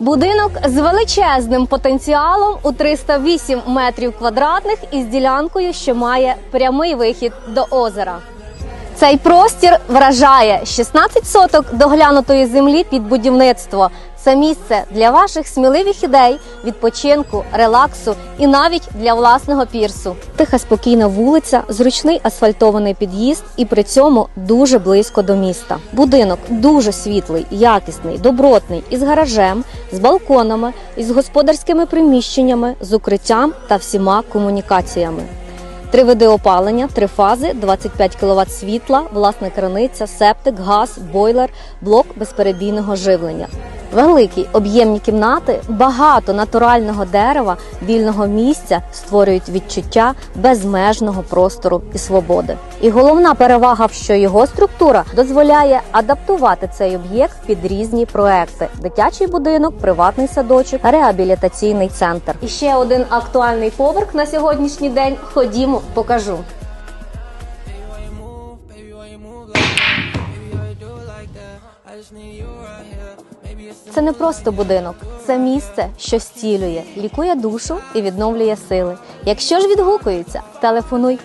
Будинок з величезним потенціалом у 308 метрів квадратних із ділянкою, що має прямий вихід до озера. Цей простір вражає 16 соток доглянутої землі під будівництво. Це місце для ваших сміливих ідей, відпочинку, релаксу і навіть для власного пірсу. Тиха спокійна вулиця, зручний асфальтований під'їзд і при цьому дуже близько до міста. Будинок дуже світлий, якісний, добротний, із гаражем, з балконами, із господарськими приміщеннями, з укриттям та всіма комунікаціями. Три види опалення, три фази, 25 кВт світла, власна краниця, септик, газ, бойлер, блок безперебійного живлення. Великі об'ємні кімнати, багато натурального дерева, вільного місця створюють відчуття безмежного простору і свободи. І головна перевага, що його структура дозволяє адаптувати цей об'єкт під різні проекти: дитячий будинок, приватний садочок, реабілітаційний центр. І ще один актуальний поверх на сьогоднішній день. Ходімо, покажу. I just need you right here. Це не просто будинок, це місце, що стілює, лікує душу і відновлює сили. Якщо ж відгукується, телефонуй.